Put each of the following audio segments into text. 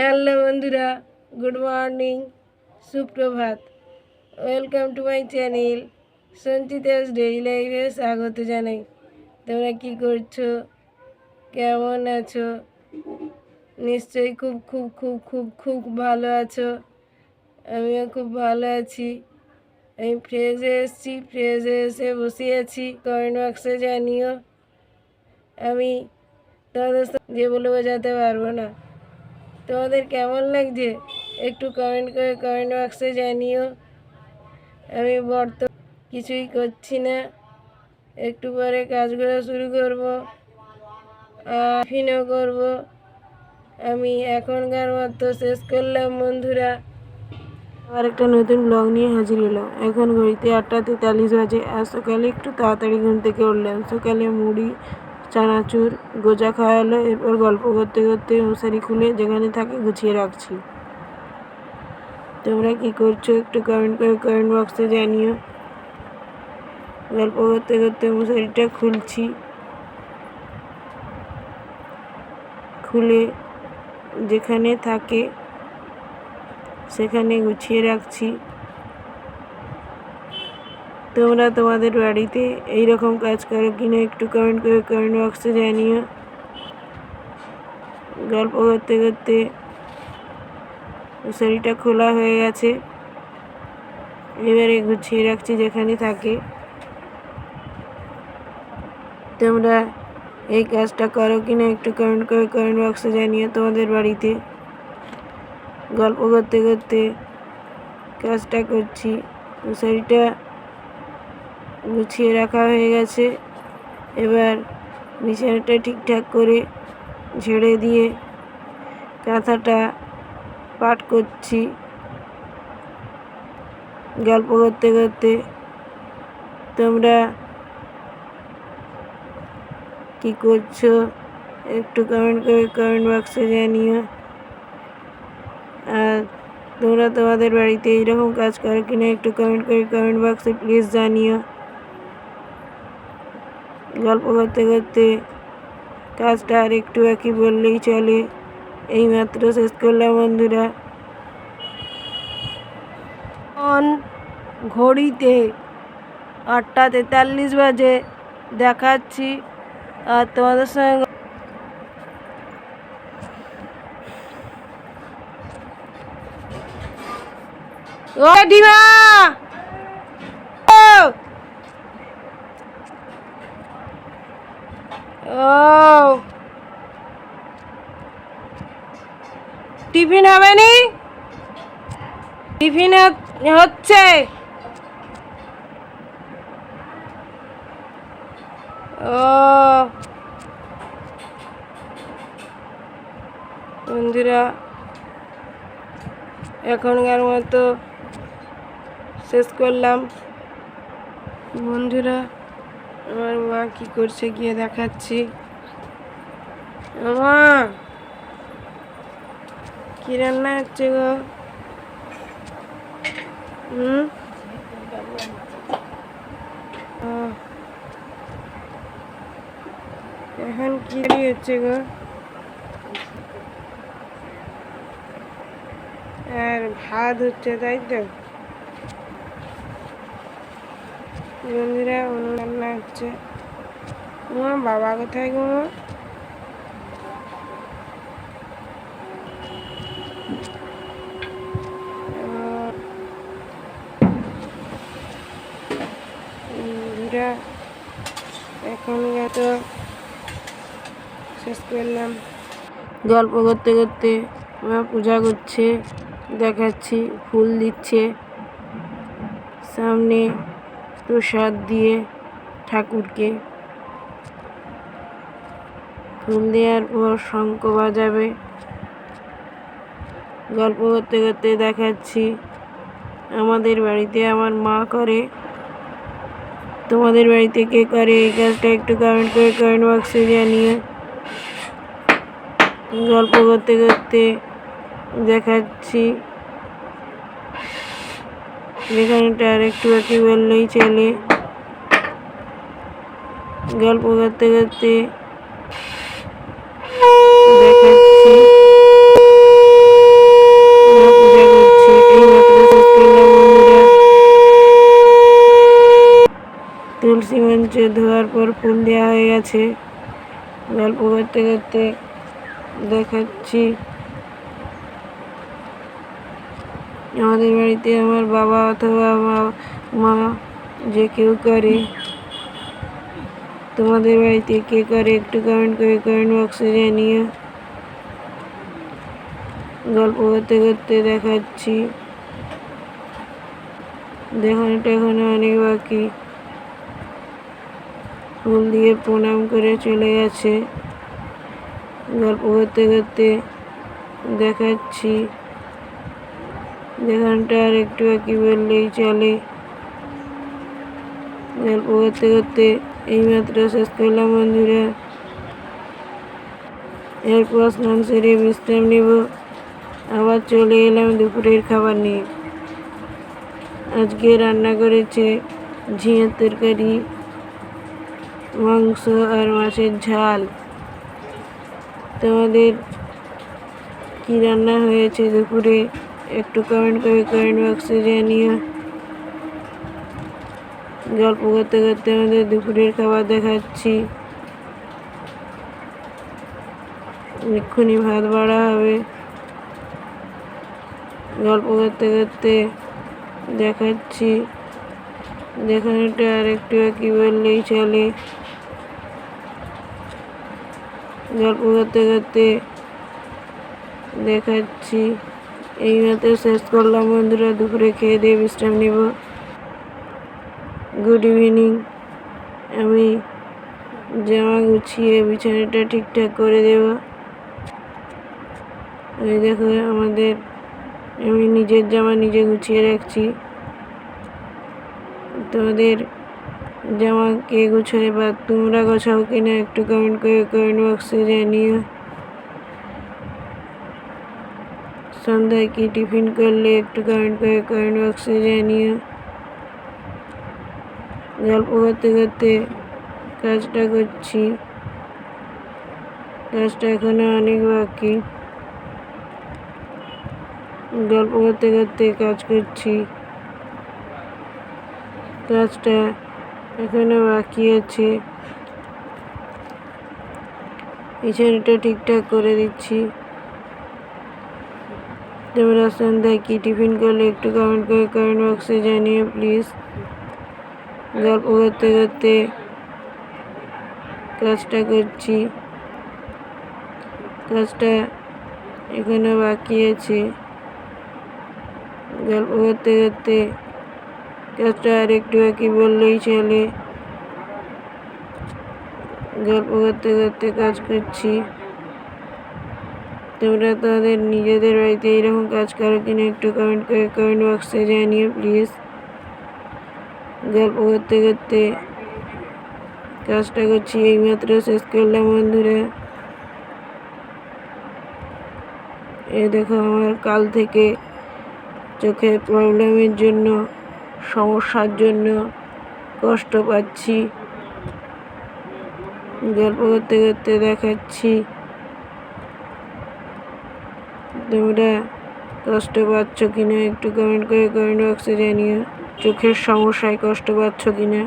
Hello বন্ধুরা, good morning, সুপ্রভাত। Welcome to my channel Sanchita's daily লাইফে স্বাগত জানাই। তোমরা কি করছ? কেমন আছো? নিশ্চয়ই খুব খুব খুব খুব খুব ভালো আছো। আমিও খুব ভালো আছি। আমি ফ্রেজে এসেছি ফ্রেজে এসে বসে আছি, কমেন্ট বক্সে জানিও। আমি তোমাদের যে বলে বোঝাতে পারব না। তোমাদের কেমন লাগছে? একটু কমেন্ট করে কমেন্ট বক্সে জানিও। আমি বর্ত কিছুই করছি না। একটু পরে কাজগুলো শুরু করব। ফিনও করব। আমি এখনকার মতো শেষ করলাম, বন্ধুরা। আবার একটা নতুন ব্লগ নিয়ে হাজির হলাম। এখন ঘড়িতে আটটা তেতাল্লিশ বাজে। আর সকালে একটু তাড়াতাড়ি ঘুম থেকে উঠলাম। সকালে মুড়ি চানাচুর, গোজা খাওয়ালো, এরপর গল্প করতে করতে মশারি খুলে যেখানে থাকে গুছিয়ে রাখছি। তোমরা কি করছ একটু কমেন্ট করে কমেন্ট বক্সে জানিও। গল্প করতে করতে মশারিটা খুলছি। খুলে যেখানে থাকে সেখানে গুছিয়ে রাখছি। তোমরা তোমাদের বাড়িতে এই রকম কাজ করো কিনা একটু কমেন্ট করে কমেন্ট বক্সে জানিও। গল্প করতে করতে মশারিটা খোলা হয়ে গেছে। এবারে গুছিয়ে রাখছি যেখানে থাকে। তোমরা এই কাজটা করো কিনা একটু কমেন্ট করে কমেন্ট বক্সে জানিও তোমাদের বাড়িতে। গল্প করতে করতে কাজটা করছি। মশারিটা গুছিয়ে রাখা হয়ে গেছে। এবার বিছানাটা ঠিকঠাক করে ঝেড়ে দিয়ে কাঁথাটা পাট করছি। গল্প করতে করতে তোমরা কি করছ একটু কমেন্ট করে কমেন্ট বক্সে জানিও। আর তোমরা তোমাদের বাড়িতে এইরকম কাজ করো কিনা একটু কমেন্ট করে কমেন্ট বক্সে প্লিজ জানিও। গল্প করতে করতে কাজটা আর একটু একই বললেই চলে। এইমাত্র শেষ করলাম বন্ধুরা। ঘড়িতে আটটা তেতাল্লিশ বাজে, দেখাচ্ছি আর তোমাদের সঙ্গে ও ডিমা ও ও টিফিন হবে নি? টিফিন হচ্ছে। ও বন্ধুরা এখনকার মতো শেষ করলাম। বন্ধুরা আমার মা কি করছে গিয়ে দেখাচ্ছি। মা, কি রান্না হচ্ছে গো? হুম। এখন কি হচ্ছে গো? আর ভাত হচ্ছে, তাই তো? উনুন রান্না হচ্ছে তোমার বাবা কোথায় গো? বন্ধুরা এখন তো শেষ করলাম। গল্প করতে করতে মা পূজা করছে, দেখাচ্ছি, ফুল দিচ্ছে। সামনে প্রসাদ দিয়ে ঠাকুরকে। ফুল দেওয়ার পর শঙ্খ বাজাবে। গল্প করতে করতে দেখাচ্ছি, আমাদের বাড়িতে আমার মা করে। তোমাদের বাড়িতে কে করে? এই কাজটা একটু কমেন্ট করে কমেন্ট বক্সে জানিয়ে গল্প করতে করতে দেখাচ্ছি। এখানে ডাইরেক্ট বাকি বললেই চলে। গল্প করতে করতে দেখাচ্ছি। পূজা করছি, এই তুলসী মঞ্চে ধোয়ার পর ফুল দেওয়া হয়ে গেছে। গল্প করতে করতে দেখাচ্ছি। আমাদের বাড়িতে আমার বাবা অথবা মা- যে কেউ করে। তোমাদের বাড়িতে কে করে একটু কমেন্ট করে কমেন্ট বক্সে জানিও। গল্প করতে করতে দেখাচ্ছি। দেখানোটা এখনও অনেক বাকি। ফুল দিয়ে প্রণাম করে চলে গেছে। গল্প করতে করতে দেখাচ্ছি। দেখানটা আর একটু বাকি বললেই চলে গল্প করতে করতে এইমাত্র শেষ করলাম বন্ধুরা। এরপর স্নান সেরে বিশ্রাম নেব। আবার চলে এলাম দুপুরের খাবার নিয়ে। আজকে রান্না করেছে ঝিঙের তরকারি, মাংস আর মাছের ঝাল। তোমাদের কী রান্না হয়েছে দুপুরে? একটু কমেন্ট করে কমেন্ট বক্সে জানিও গল্প করতে করতে আমাদের দুপুরের খাবার দেখাচ্ছি। এক্ষুনি ভাত বাড়া হবে। গল্প করতে করতে দেখাচ্ছি। দেখানোটা আর একটু কি বললেই চলে। গল্প করতে করতে দেখাচ্ছি। এইমাত্র শেষ করলাম, বন্ধুরা, দুপুরে খেয়ে দিয়ে বিশ্রাম নিব। গুড ইভিনিং আমি জামা গুছিয়ে বিছানাটা ঠিকঠাক করে দেব। এই দেখো, আমাদের, আমি নিজের জামা নিজে গুছিয়ে রাখছি। তোমাদের জামা কে গুছায় বা তোমরা গোছাও কিনা একটু কমেন্ট করে কমেন্ট বক্সে জানিও। সন্ধ্যায় কি টিফিন করলে একটু কারেন্ট করে কমেন্ট বক্সে জানিও গল্প করতে করতে কাজটা করছি। কাজটা এখনও অনেক বাকি। গল্প করতে করতে কাজ করছি। কাজটা এখনও বাকি আছে। বিছানাটা ঠিকঠাক করে দিচ্ছি। তোমরা সন্ধ্যায় কি টিফিন করলে একটু কমেন্ট করে কমেন্ট বক্সে জানিও প্লিজ গল্প করতে করতে কাজটা করছি। কাজটা এখনও বাকি আছে। গল্প করতে করতে কাজটা আর একটু বাকি বললেই চলে। গল্প করতে করতে কাজ করছি। তোমরা তাদের নিজেদের বাড়িতে এইরকম কাজ করো কিনা একটু কমেন্ট করে কমেন্ট বক্সে জানিও প্লিজ গল্প করতে করতে কাজটা করছি এইমাত্র, শেষ করলাম বন্ধুরা। এ দেখো আমার কাল থেকে চোখের প্রবলেমের জন্য, সমস্যার জন্য কষ্ট পাচ্ছি। গল্প করতে করতে দেখাচ্ছি। তোমরা কষ্ট পাচ্ছ কি না একটু কমেন্ট করে কমেন্ট বক্সে জানিও। চোখের সমস্যায় কষ্ট পাচ্ছ কি না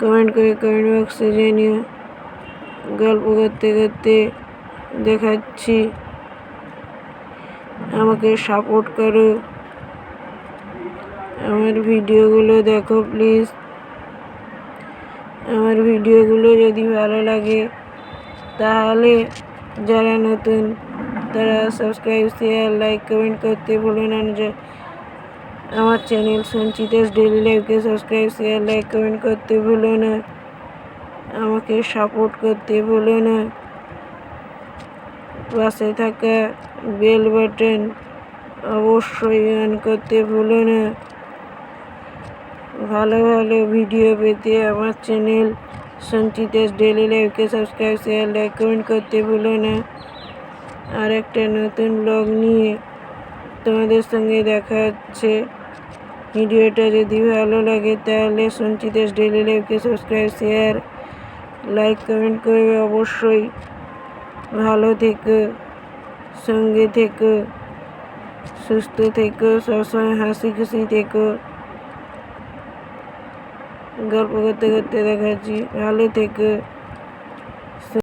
কমেন্ট করে কমেন্ট বক্সে জানিও। গল্প করতে করতে দেখাচ্ছি। আমাকে সাপোর্ট করো। আমার ভিডিওগুলো দেখো প্লিজ আমার ভিডিওগুলো যদি ভালো লাগে, তাহলে যারা নতুন তারা সাবস্ক্রাইব শেয়ার লাইক কমেন্ট করতে ভুলো না। যে আমার চ্যানেল সঞ্চিতাস ডেলি লাইফকে সাবস্ক্রাইব শেয়ার লাইক কমেন্ট করতে ভুলো না। আমাকে সাপোর্ট করতে ভুলো না। পাশে থাকা বেল বাটন অবশ্যই অন করতে ভুলো না। ভালো ভালো ভিডিও পেতে আমার চ্যানেল সঞ্চিতাস ডেলি লাইফকে সাবস্ক্রাইব শেয়ার লাইক কমেন্ট করতে ভুলো না। আর একটা নতুন ব্লগ নিয়ে তোমাদের সঙ্গে দেখা হচ্ছে। ভিডিওটা যদি ভালো লাগে তাহলে সঞ্চিতাস ডেলি লাইফকে সাবস্ক্রাইব, শেয়ার, লাইক, কমেন্ট করবে অবশ্যই। ভালো থেকো, সঙ্গে থেকো, সুস্থ থেকো, সবসময় হাসি খুশি থেকো। গল্প করতে করতে দেখাচ্ছি ভালো থেকো।